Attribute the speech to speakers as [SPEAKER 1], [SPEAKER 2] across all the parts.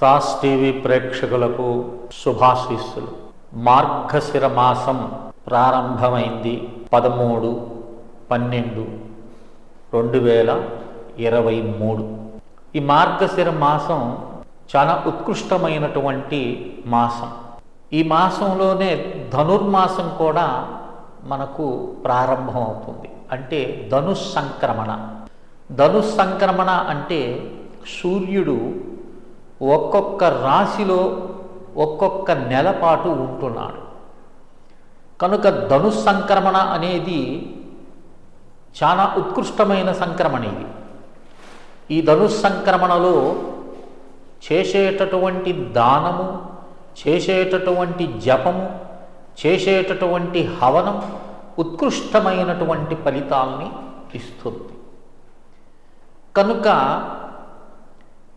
[SPEAKER 1] Sauce TV ప్రేక్షకులకు శుభాశీస్సులు. మార్గశిర మాసం ప్రారంభమైంది పదమూడు పన్నెండు రెండు వేల ఇరవై మూడు. ఈ మార్గశిర మాసం చాలా ఉత్కృష్టమైనటువంటి మాసం. ఈ మాసంలోనే ధనుర్మాసం కూడా మనకు ప్రారంభం అవుతుంది అంటే ధనుస్సంక్రమణ. సంక్రమణ సంక్రమణ అంటే సూర్యుడు ఒక్కొక్క రాశిలో ఒక్కొక్క నెలపాటు ఉంటున్నాడు. కనుక ధనుస్ సంక్రమణ అనేది చాలా ఉత్కృష్టమైన సంక్రమణ ఇది. ఈ ధనుస్ సంక్రమణలో చేసేటటువంటి దానము చేసేటటువంటి జపము చేసేటటువంటి హవనం ఉత్కృష్టమైనటువంటి ఫలితాల్ని ఇస్తుంది. కనుక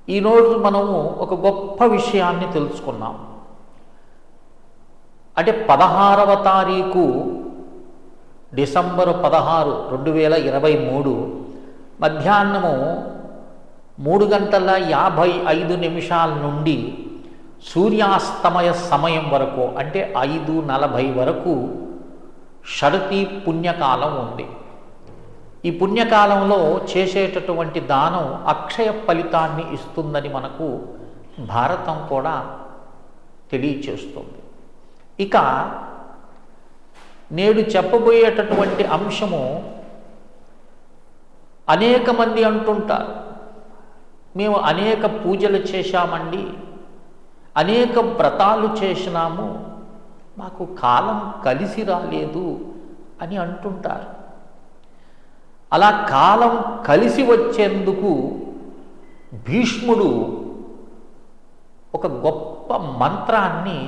[SPEAKER 1] ఈరోజు మనము ఒక గొప్ప విషయాన్ని తెలుసుకున్నాం. అంటే పదహారవ తారీఖు డిసెంబరు పదహారు రెండు వేల ఇరవై మూడు మధ్యాహ్నము మూడు గంటల యాభై ఐదు నిమిషాల నుండి సూర్యాస్తమయ సమయం వరకు అంటే ఐదు నలభై వరకు షరతి పుణ్యకాలం ఉంది. ఈ పుణ్యకాలంలో చేసేటటువంటి దానం అక్షయ ఫలితాన్ని ఇస్తుందని మనకు భారతం కూడా తెలియచేస్తుంది. ఇక నేడు చెప్పబోయేటటువంటి అంశము అనేక మంది అంటుంటారు మేము అనేక పూజలు చేశామండి అనేక వ్రతాలు చేసినాము మాకు కాలం కలిసి రాలేదు అని అంటుంటారు. అలా కాలం కలిసి వచ్చేందుకు భీష్ముడు ఒక గొప్ప మంత్రాన్ని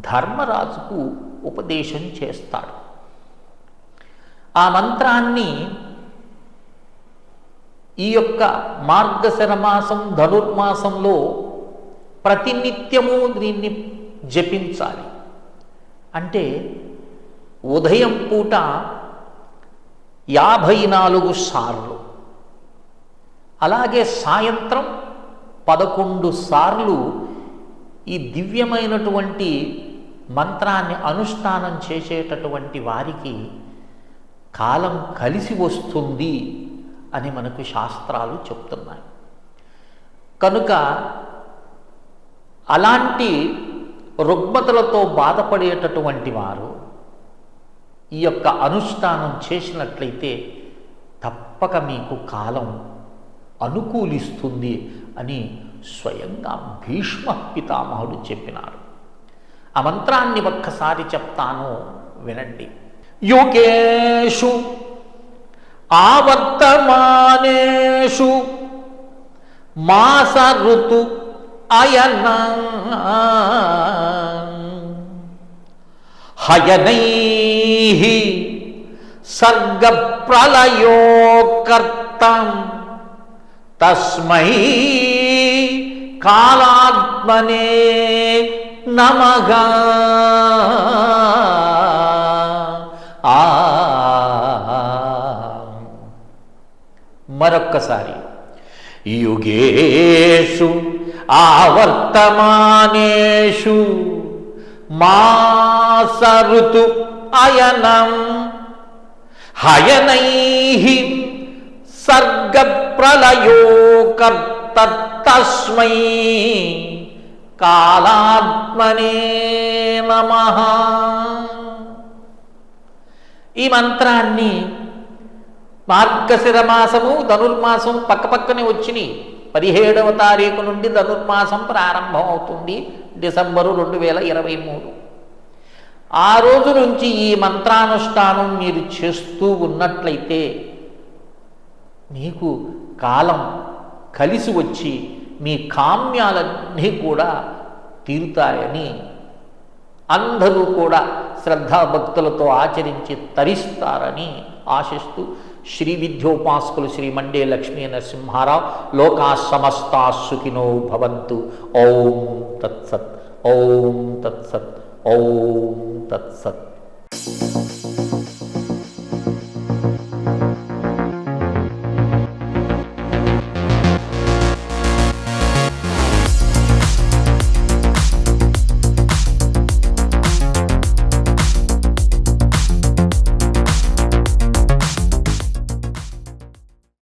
[SPEAKER 1] ధర్మరాజుకు ఉపదేశం చేస్తాడు. ఆ మంత్రాన్ని ఈ యొక్క మార్గశర మాసం ధనుర్మాసంలో ప్రతినిత్యము దీన్ని జపించాలి. అంటే ఉదయం పూట యాభై నాలుగు సార్లు. అలాగే సాయంత్రం పదకొండు సార్లు ఈ దివ్యమైనటువంటి మంత్రాన్ని అనుష్ఠానం చేసేటటువంటి వారికి కాలం కలిసి వస్తుంది అని మనకు శాస్త్రాలు చెప్తున్నాయి. కనుక అలాంటి రుగ్మతలతో బాధపడేటటువంటి వారు ఈ యొక్క అనుష్ఠానం చేసినట్లయితే తప్పక మీకు కాలం అనుకూలిస్తుంది అని స్వయంగా భీష్మ పితామహుడు చెప్పినారు ఆ మంత్రాన్ని ఒక్కసారి చెప్తాను వినండి. యుగేషు ఆవర్తమానేషు మాస ఋతు అయన హయనై సర్గ ప్రళయోకర్తం తస్మై కాలాత్మనే నమగా ఆ. మరొక్కసారి. యుగేషు ఆవర్తమానేషు మాస ఋతు అయనం హయనై సర్గ ప్రళయోకర్తస్మై కాలాత్మనే నమ. ఈ మంత్రాన్ని మార్గశిర మాసము ధనుర్మాసం పక్కపక్కనే వచ్చినాయి పదిహేడవ తారీఖు నుండి ధనుర్మాసం ప్రారంభమవుతుంది డిసెంబరు రెండు వేల ఇరవై మూడు. ఆ రోజు నుంచి ఈ మంత్రానుష్ఠానం మీరు చేస్తూ ఉన్నట్లయితే మీకు కాలం కలిసి వచ్చి మీ కామ్యాలన్నీ కూడా తీరుతాయని అందరూ కూడా శ్రద్ధాభక్తులతో ఆచరించి తరిస్తారని ఆశిస్తూ శ్రీ విద్యోపాసకులు శ్రీ మండే లక్ష్మీ నరసింహారావు లోకా సమస్తా సుఖినో భవంతు. ఓం తత్సత్ ఓం తత్సత్ ఓం తత్సత్